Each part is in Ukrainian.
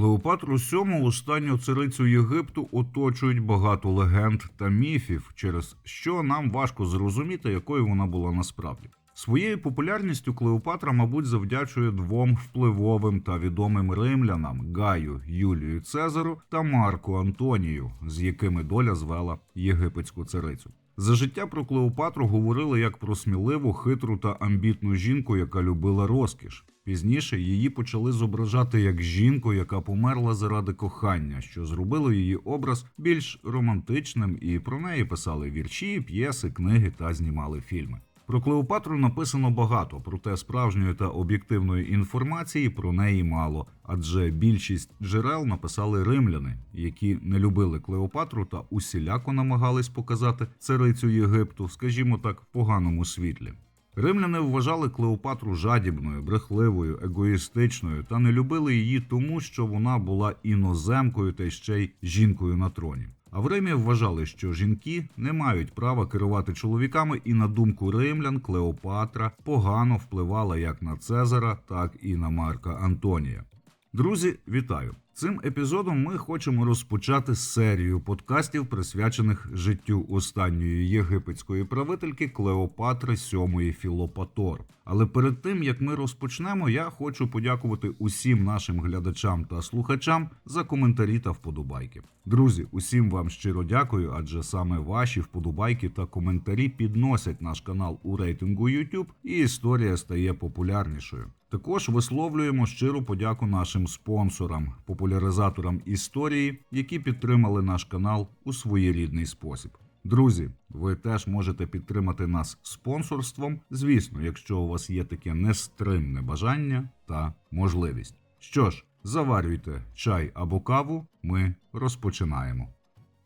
Клеопатру VII, останню царицю Єгипту, оточують багато легенд та міфів, через що нам важко зрозуміти, якою вона була насправді. Своєю популярністю Клеопатра, мабуть, завдячує двом впливовим та відомим римлянам Гаю Юлію Цезару та Марку Антонію, з якими доля звела єгипетську царицю. За життя про Клеопатру говорили як про сміливу, хитру та амбітну жінку, яка любила розкіш. Пізніше її почали зображати як жінку, яка померла заради кохання, що зробило її образ більш романтичним, і про неї писали вірші, п'єси, книги та знімали фільми. Про Клеопатру написано багато, проте справжньої та об'єктивної інформації про неї мало, адже більшість джерел написали римляни, які не любили Клеопатру та усіляко намагались показати царицю Єгипту, скажімо так, в поганому світлі. Римляни вважали Клеопатру жадібною, брехливою, егоїстичною та не любили її тому, що вона була іноземкою та ще й жінкою на троні. А в Римі вважали, що жінки не мають права керувати чоловіками, і на думку римлян Клеопатра погано впливала як на Цезара, так і на Марка Антонія. Друзі, вітаю! Цим епізодом ми хочемо розпочати серію подкастів, присвячених життю останньої єгипетської правительки Клеопатри VII Філопатор. Але перед тим як ми розпочнемо, я хочу подякувати усім нашим глядачам та слухачам за коментарі та вподобайки. Друзі, усім вам щиро дякую, адже саме ваші вподобайки та коментарі підносять наш канал у рейтингу YouTube, і історія стає популярнішою. Також висловлюємо щиру подяку нашим спонсорам, популяризаторам історії, які підтримали наш канал у своєрідний спосіб. Друзі, ви теж можете підтримати нас спонсорством, звісно, якщо у вас є таке нестримне бажання та можливість. Що ж, заварюйте чай або каву, ми розпочинаємо.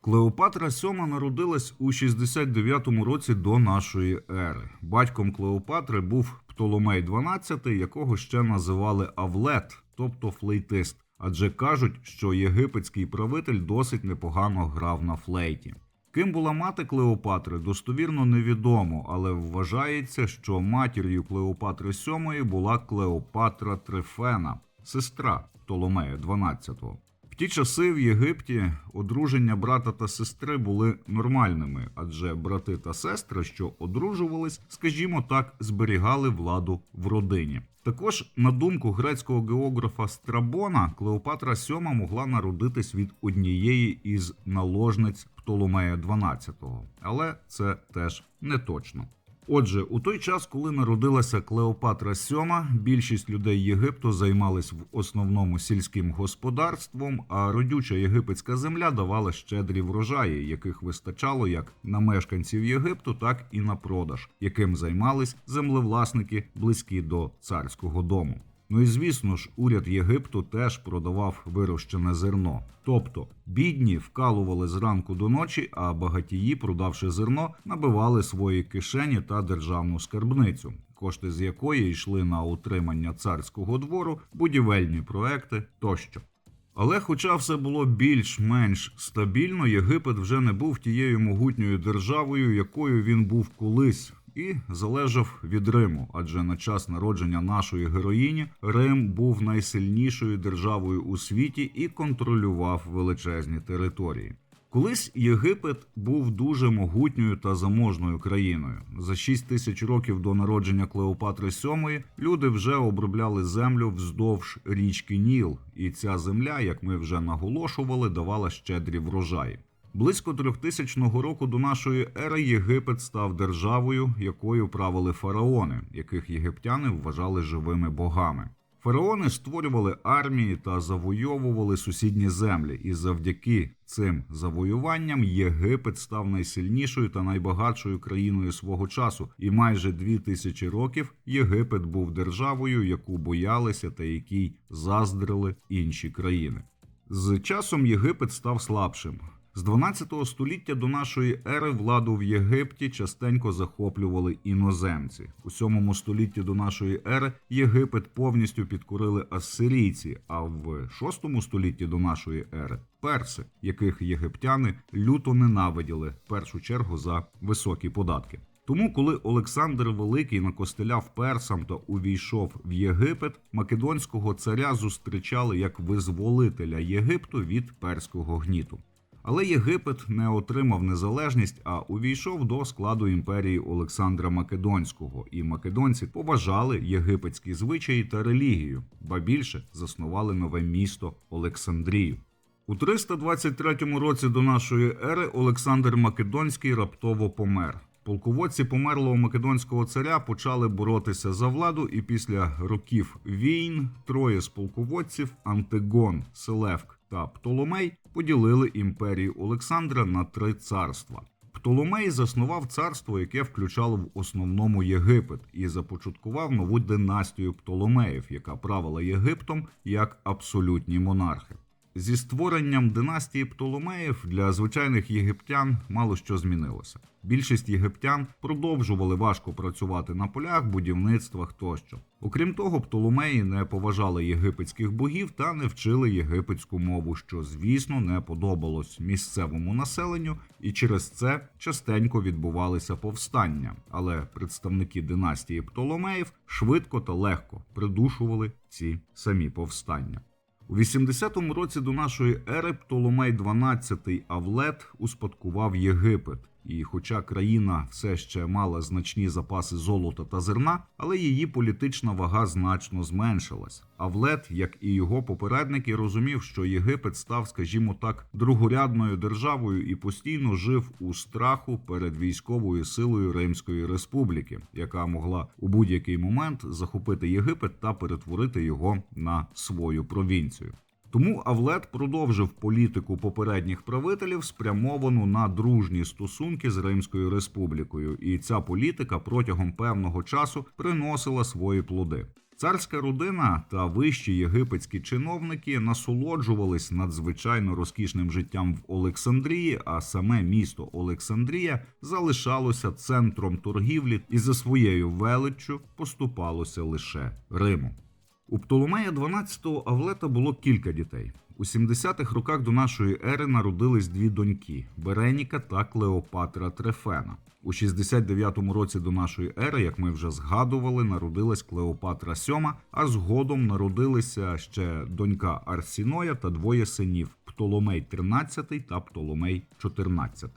Клеопатра VII народилась у 69-му році до нашої ери. Батьком Клеопатри був Птоломей XII, якого ще називали Авлет, тобто флейтист. Адже кажуть, що єгипетський правитель досить непогано грав на флейті. Ким була мати Клеопатри, достовірно невідомо, але вважається, що матір'ю Клеопатри VII була Клеопатра Трифена, сестра Птоломея XII. Ті часи в Єгипті одруження брата та сестри були нормальними, адже брати та сестри, що одружувались, скажімо так, зберігали владу в родині. Також, на думку грецького географа Страбона, Клеопатра VII могла народитись від однієї із наложниць Птоломея XII, але це теж не точно. Отже, у той час, коли народилася Клеопатра VII, більшість людей Єгипту займались в основному сільським господарством, а родюча єгипетська земля давала щедрі врожаї, яких вистачало як на мешканців Єгипту, так і на продаж, яким займались землевласники близькі до царського дому. Ну і звісно ж, уряд Єгипту теж продавав вирощене зерно. Тобто бідні вкалували зранку до ночі, а багатії, продавши зерно, набивали свої кишені та державну скарбницю, кошти з якої йшли на утримання царського двору, будівельні проекти тощо. Але, хоча все було більш-менш стабільно, Єгипет вже не був тією могутньою державою, якою він був колись, і залежав від Риму, адже на час народження нашої героїні Рим був найсильнішою державою у світі і контролював величезні території. Колись Єгипет був дуже могутньою та заможною країною. За 6 тисяч років до народження Клеопатри VII люди вже обробляли землю вздовж річки Ніл, і ця земля, як ми вже наголошували, давала щедрі врожаї. Близько 3000 року до нашої ери Єгипет став державою, якою правили фараони, яких єгиптяни вважали живими богами. Фараони створювали армії та завойовували сусідні землі, і завдяки цим завоюванням Єгипет став найсильнішою та найбагатшою країною свого часу, і майже дві тисячі років Єгипет був державою, яку боялися та якій заздрили інші країни. З часом Єгипет став слабшим. З 12 століття до нашої ери владу в Єгипті частенько захоплювали іноземці. У 7 столітті до нашої ери Єгипет повністю підкорили ассирійці, а в 6 столітті до нашої ери перси, яких єгиптяни люто ненавиділи в першу чергу за високі податки. Тому, коли Олександр Великий накостеляв персам та увійшов в Єгипет, македонського царя зустрічали як визволителя Єгипту від перського гніту. Але Єгипет не отримав незалежність, а увійшов до складу імперії Олександра Македонського, і македонці поважали єгипетські звичаї та релігію, ба більше заснували нове місто Олександрію. У 323 році до нашої ери Олександр Македонський раптово помер. Полководці померлого македонського царя почали боротися за владу, і після років війн троє з полководців Антигон, Селевк та Птоломей поділили імперію Олександра на три царства. Птоломей заснував царство, яке включало в основному Єгипет, і започаткував нову династію Птоломеїв, яка правила Єгиптом як абсолютні монархи. Зі створенням династії Птоломеїв для звичайних єгиптян мало що змінилося. Більшість єгиптян продовжували важко працювати на полях, будівництвах тощо. Окрім того, Птоломеї не поважали єгипетських богів та не вчили єгипетську мову, що, звісно, не подобалось місцевому населенню, і через це частенько відбувалися повстання. Але представники династії Птоломеїв швидко та легко придушували ці самі повстання. У 80-му році до нашої ери Птоломей XII Авлет успадкував Єгипет. І хоча країна все ще мала значні запаси золота та зерна, але її політична вага значно зменшилась. Авлет, як і його попередники, розумів, що Єгипет став, скажімо так, другорядною державою і постійно жив у страху перед військовою силою Римської республіки, яка могла у будь-який момент захопити Єгипет та перетворити його на свою провінцію. Тому Авлет продовжив політику попередніх правителів, спрямовану на дружні стосунки з Римською республікою, і ця політика протягом певного часу приносила свої плоди. Царська родина та вищі єгипетські чиновники насолоджувались надзвичайно розкішним життям в Олександрії, а саме місто Олександрія залишалося центром торгівлі і за своєю величчю поступалося лише Риму. У Птоломея 12-го Авлета було кілька дітей. У 70-х роках до нашої ери народились дві доньки Береніка та Клеопатра Трефена. У 69-му році до нашої ери, як ми вже згадували, народилась Клеопатра Сьома, а згодом народилися ще донька Арсіноя та двоє синів Птоломей 13 та Птоломей 14.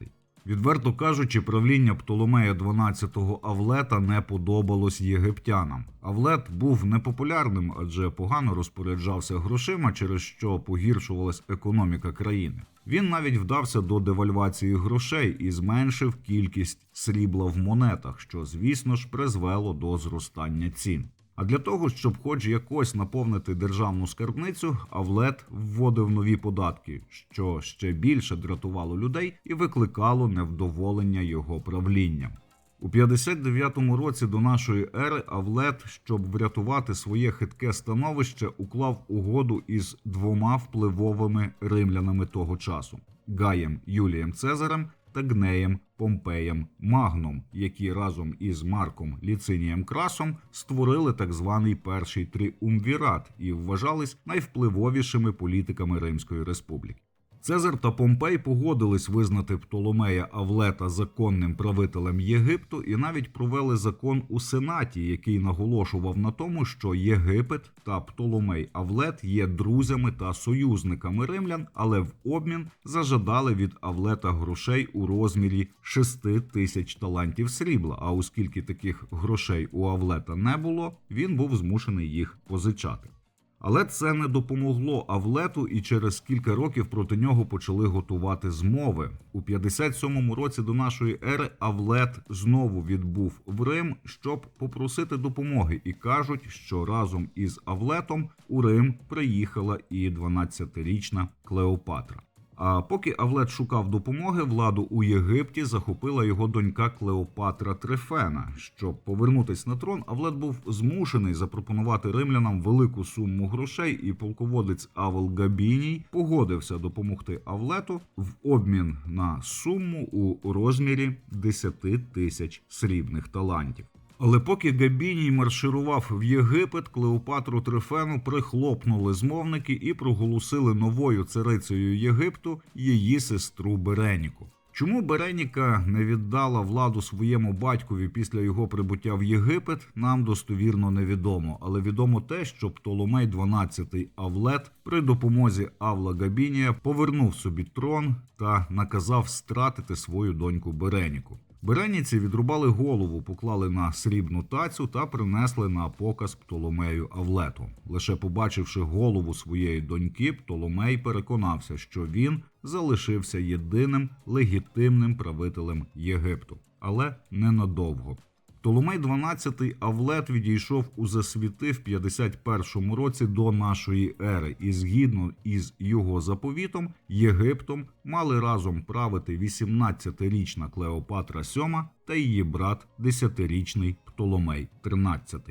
Відверто кажучи, правління Птоломея 12-го Авлета не подобалось єгиптянам. Авлет був непопулярним, адже погано розпоряджався грошима, через що погіршувалась економіка країни. Він навіть вдався до девальвації грошей і зменшив кількість срібла в монетах, що, звісно ж, призвело до зростання цін. А для того, щоб хоч якось наповнити державну скарбницю, Авлет вводив нові податки, що ще більше дратувало людей і викликало невдоволення його правлінням. У 59-му році до нашої ери Авлет, щоб врятувати своє хитке становище, уклав угоду із двома впливовими римлянами того часу Гаєм Юлієм Цезарем та Гнеєм Помпеєм Магном, які разом із Марком Ліцинієм Красом створили так званий перший тріумвірат і вважались найвпливовішими політиками Римської республіки. Цезар та Помпей погодились визнати Птоломея Авлета законним правителем Єгипту і навіть провели закон у Сенаті, який наголошував на тому, що Єгипет та Птоломей Авлет є друзями та союзниками римлян, але в обмін зажадали від Авлета грошей у розмірі 6 тисяч талантів срібла. А оскільки таких грошей у Авлета не було, він був змушений їх позичати. Але це не допомогло Авлету, і через кілька років проти нього почали готувати змови. У 57-му році до нашої ери Авлет знову відбув в Рим, щоб попросити допомоги, і кажуть, що разом із Авлетом у Рим приїхала і 12-річна Клеопатра. А поки Авлет шукав допомоги, владу у Єгипті захопила його донька Клеопатра Трифена. Щоб повернутись на трон, Авлет був змушений запропонувати римлянам велику суму грошей, і полководець Авел Габіній погодився допомогти Авлету в обмін на суму у розмірі 10 тисяч срібних талантів. Але поки Габіній марширував в Єгипет, Клеопатру Трифену прихлопнули змовники і проголосили новою царицею Єгипту її сестру Береніку. Чому Береніка не віддала владу своєму батькові після його прибуття в Єгипет, нам достовірно невідомо, але відомо те, що Птоломей 12 Авлет при допомозі Авла Габінія повернув собі трон та наказав стратити свою доньку Береніку. Береніці відрубали голову, поклали на срібну тацю та принесли на показ Птоломею Авлету. Лише побачивши голову своєї доньки, Птоломей переконався, що він залишився єдиним легітимним правителем Єгипту, але ненадовго. Птоломей 12 Авлет відійшов у засвіти в 51 році до нашої ери, і згідно із його заповітом, Єгиптом мали разом правити 18-річна Клеопатра VII та її брат 10-річний Птоломей 13.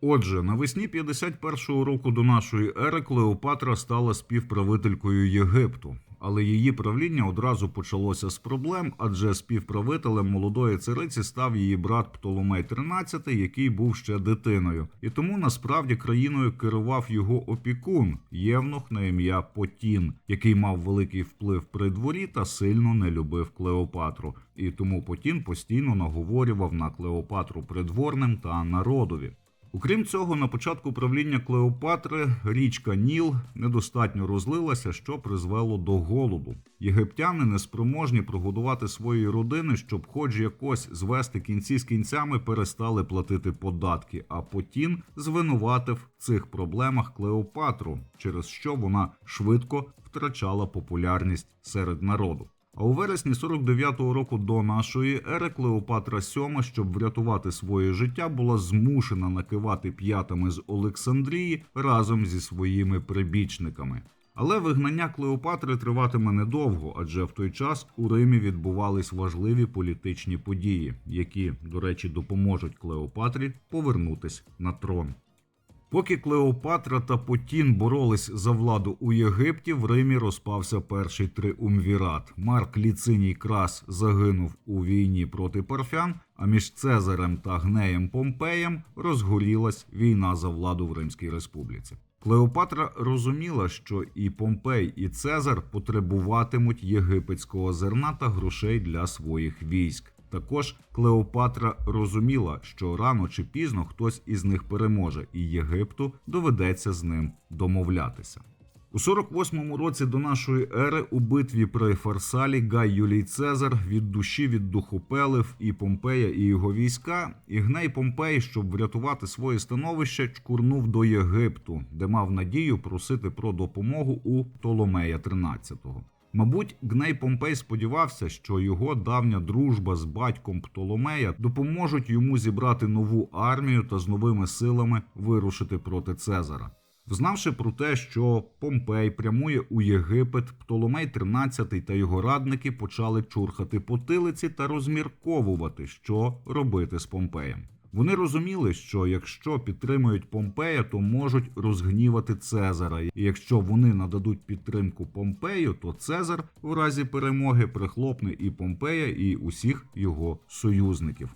Отже, навесні 51-го року до нашої ери Клеопатра стала співправителькою Єгипту, але її правління одразу почалося з проблем, адже співправителем молодої цариці став її брат Птоломей XIII, який був ще дитиною, і тому насправді країною керував його опікун Євнух на ім'я Потін, який мав великий вплив при дворі та сильно не любив Клеопатру. І тому Потін постійно наговорював на Клеопатру придворним та народові. Окрім цього, на початку правління Клеопатри річка Ніл недостатньо розлилася, що призвело до голоду. Єгиптяни неспроможні прогодувати свої родини, щоб, хоч якось звести кінці з кінцями, перестали платити податки. А Потін звинуватив цих проблемах Клеопатру, через що вона швидко втрачала популярність серед народу. А у вересні 49-го року до нашої ери Клеопатра VII, щоб врятувати своє життя, була змушена накивати п'ятами з Олександрії разом зі своїми прибічниками. Але вигнання Клеопатри триватиме недовго, адже в той час у Римі відбувались важливі політичні події, які, до речі, допоможуть Клеопатрі повернутись на трон. Поки Клеопатра та Потін боролись за владу у Єгипті, в Римі розпався перший триумвірат. Марк Ліциній Крас загинув у війні проти парфян. А між Цезарем та Гнеєм Помпеєм розгорілась війна за владу в Римській республіці. Клеопатра розуміла, що і Помпей, і Цезар потребуватимуть єгипетського зерна та грошей для своїх військ. Також Клеопатра розуміла, що рано чи пізно хтось із них переможе, і Єгипту доведеться з ним домовлятися. У 48-му році до нашої ери у битві при Фарсалі Гай Юлій Цезар від душі віддухопелив і Помпея, і його війська. І гней Помпей, щоб врятувати своє становище, чкурнув до Єгипту, де мав надію просити про допомогу у Птоломея XIII. Мабуть, Гней Помпей сподівався, що його давня дружба з батьком Птоломея допоможуть йому зібрати нову армію та з новими силами вирушити проти Цезара. Взнавши про те, що Помпей прямує у Єгипет, Птоломей XIII та його радники почали чурхати потилиці та розмірковувати, що робити з Помпеєм. Вони розуміли, що якщо підтримують Помпея, то можуть розгнівати Цезара. І якщо вони нададуть підтримку Помпею, то Цезар в разі перемоги прихлопне і Помпея, і усіх його союзників.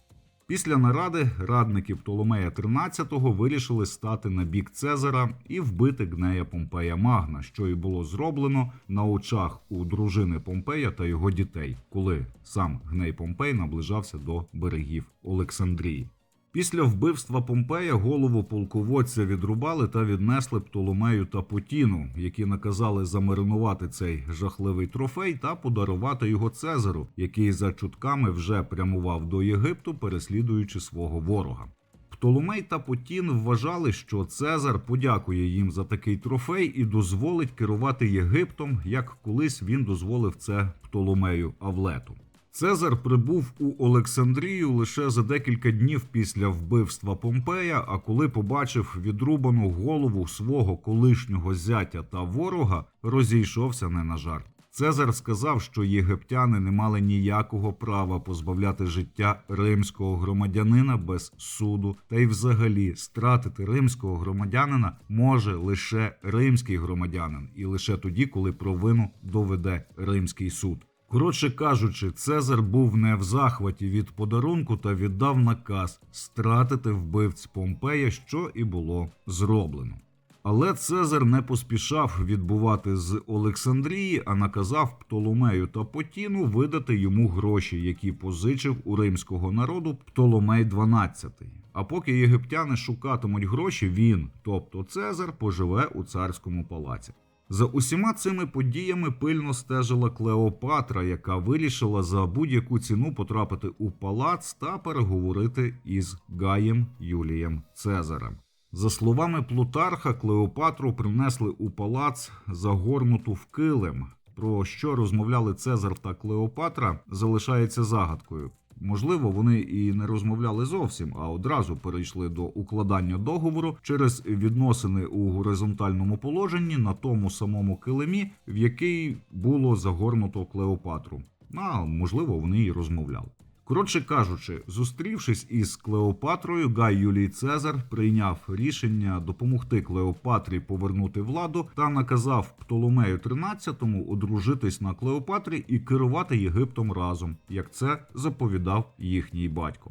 Після наради радники Птоломея XIII вирішили стати на бік Цезара і вбити гнея Помпея Магна, що і було зроблено на очах у дружини Помпея та його дітей, коли сам гней Помпей наближався до берегів Олександрії. Після вбивства Помпея голову полководця відрубали та віднесли Птоломею та Потіну, які наказали замаринувати цей жахливий трофей та подарувати його Цезару, який за чутками вже прямував до Єгипту, переслідуючи свого ворога. Птоломей та Потін вважали, що Цезар подякує їм за такий трофей і дозволить керувати Єгиптом, як колись він дозволив це Птоломею Авлету. Цезар прибув у Олександрію лише за декілька днів після вбивства Помпея. А коли побачив відрубану голову свого колишнього зятя та ворога, розійшовся не на жарт. Цезар сказав, що єгиптяни не мали ніякого права позбавляти життя римського громадянина без суду, та й взагалі стратити римського громадянина може лише римський громадянин, і лише тоді, коли провину доведе римський суд. Коротше кажучи, Цезар був не в захваті від подарунку та віддав наказ стратити вбивць Помпея, що і було зроблено. Але Цезар не поспішав відбувати з Олександрії, а наказав Птоломею та Потіну видати йому гроші, які позичив у римського народу Птоломей XII. А поки єгиптяни шукатимуть гроші, він, тобто Цезар, поживе у царському палаці. За усіма цими подіями пильно стежила Клеопатра, яка вирішила за будь-яку ціну потрапити у палац та переговорити із Гаєм Юлієм Цезарем. За словами Плутарха, Клеопатру принесли у палац загорнуту в килим. Про що розмовляли Цезар та Клеопатра, залишається загадкою. Можливо, вони і не розмовляли зовсім, а одразу перейшли до укладання договору через відносини у горизонтальному положенні на тому самому килимі, в який було загорнуто Клеопатру. А можливо, вони і розмовляли. Коротше кажучи, зустрівшись із Клеопатрою, Гай Юлій Цезар прийняв рішення допомогти Клеопатрі повернути владу та наказав Птоломею XIII одружитись на Клеопатрі і керувати Єгиптом разом, як це заповідав їхній батько.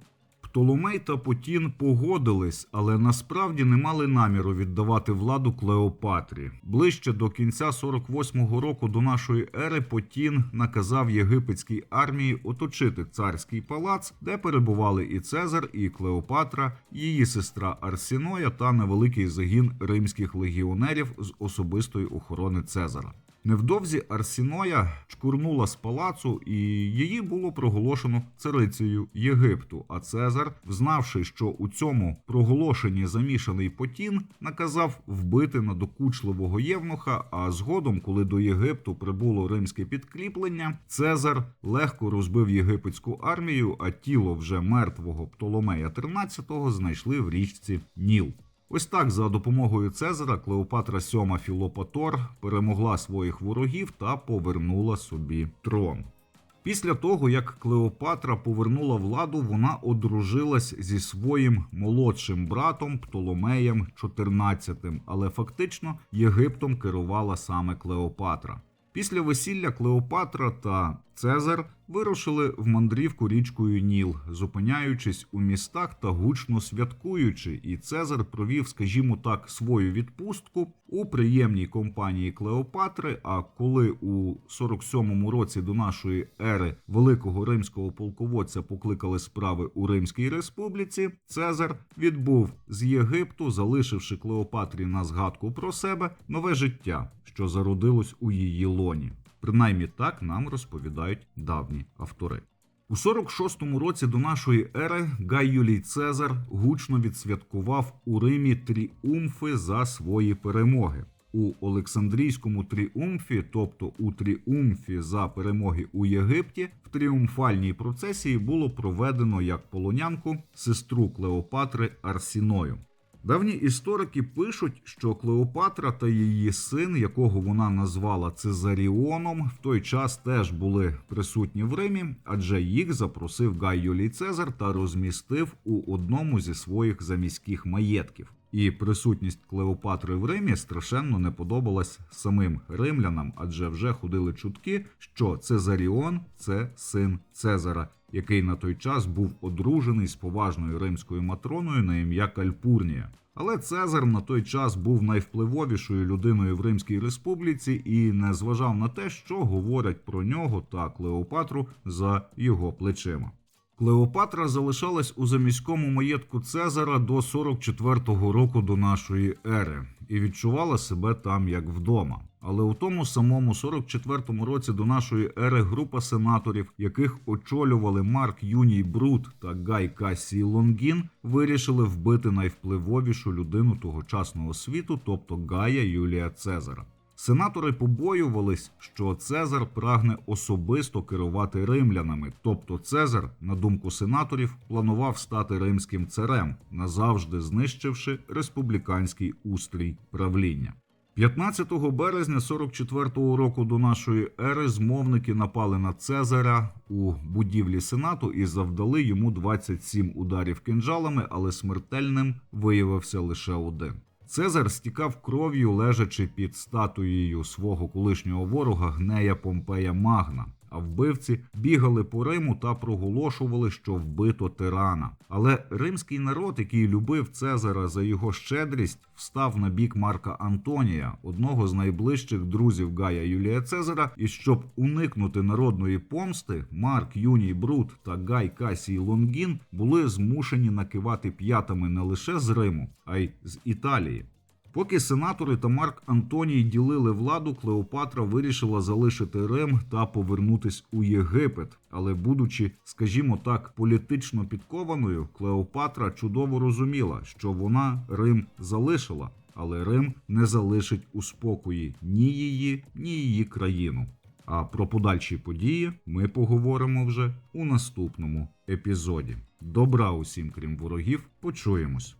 Птоломей та Потін погодились, але насправді не мали наміру віддавати владу Клеопатрі. Ближче до кінця 48-го року до нашої ери Потін наказав єгипетській армії оточити царський палац, де перебували і Цезар, і Клеопатра, її сестра Арсіноя та невеликий загін римських легіонерів з особистої охорони Цезара. Невдовзі Арсіноя чкурнула з палацу, і її було проголошено царицею Єгипту. А Цезар, взнавши, що у цьому проголошенні замішаний Потін, наказав вбити надокучливого євнуха. А згодом, коли до Єгипту прибуло римське підкріплення, Цезар легко розбив єгипетську армію, а тіло вже мертвого Птоломея XIII знайшли в річці Ніл. Ось так за допомогою Цезара Клеопатра VII Філопатор перемогла своїх ворогів та повернула собі трон. Після того, як Клеопатра повернула владу, вона одружилась зі своїм молодшим братом Птоломеєм XIV, але фактично Єгиптом керувала саме Клеопатра. Після весілля Клеопатра та Цезар вирушили в мандрівку річкою Ніл, зупиняючись у містах та гучно святкуючи. І Цезар провів, скажімо так, свою відпустку у приємній компанії Клеопатри. А коли у 47-му році до нашої ери великого римського полководця покликали справи у Римській республіці, Цезар відбув з Єгипту, залишивши Клеопатрі на згадку про себе нове життя, що зародилось у її лоні. Принаймні так нам розповідають давні автори. У 46-му році до нашої ери Гай Юлій Цезар гучно відсвяткував у Римі тріумфи за свої перемоги. У Олександрійському тріумфі, тобто у тріумфі за перемоги у Єгипті, в тріумфальній процесії було проведено як полонянку сестру Клеопатри Арсіною. Давні історики пишуть, що Клеопатра та її син, якого вона назвала Цезаріоном, в той час теж були присутні в Римі, адже їх запросив Гай Юлій Цезар та розмістив у одному зі своїх заміських маєтків. І присутність Клеопатри в Римі страшенно не подобалась самим римлянам, адже вже ходили чутки, що Цезаріон це син Цезара, який на той час був одружений з поважною римською матроною на ім'я Кальпурнія. Але Цезар на той час був найвпливовішою людиною в Римській республіці і не зважав на те, що говорять про нього та Клеопатру за його плечима. Клеопатра залишалась у заміському маєтку Цезара до 44-го року до нашої ери і відчувала себе там як вдома. Але у тому самому 44-му році до нашої ери група сенаторів, яких очолювали Марк Юній Брут та Гай Кассій Лонгін, вирішили вбити найвпливовішу людину тогочасного світу, тобто Гая Юлія Цезара. Сенатори побоювались, що Цезар прагне особисто керувати римлянами. Тобто Цезар, на думку сенаторів, планував стати римським царем, назавжди знищивши республіканський устрій правління. 15 березня 44-го року до нашої ери змовники напали на Цезаря у будівлі сенату і завдали йому 27 ударів кинджалами, але смертельним виявився лише один. Цезар стікав кров'ю, лежачи під статуєю свого колишнього ворога гнея Помпея Магна. А вбивці бігали по Риму та проголошували, що вбито тирана. Але римський народ, який любив Цезара за його щедрість, встав на бік Марка Антонія, одного з найближчих друзів Гая Юлія Цезара. І щоб уникнути народної помсти, Марк Юній Брут та Гай Касій Лонгін були змушені накивати п'ятами не лише з Риму, а й з Італії. Поки сенатори та Марк Антоній ділили владу, Клеопатра вирішила залишити Рим та повернутись у Єгипет. Але, будучи, скажімо так, політично підкованою, Клеопатра чудово розуміла, що вона Рим залишила, але Рим не залишить у спокої ні її, ні її країну. А про подальші події ми поговоримо вже у наступному епізоді. Добра усім, крім ворогів, почуємось.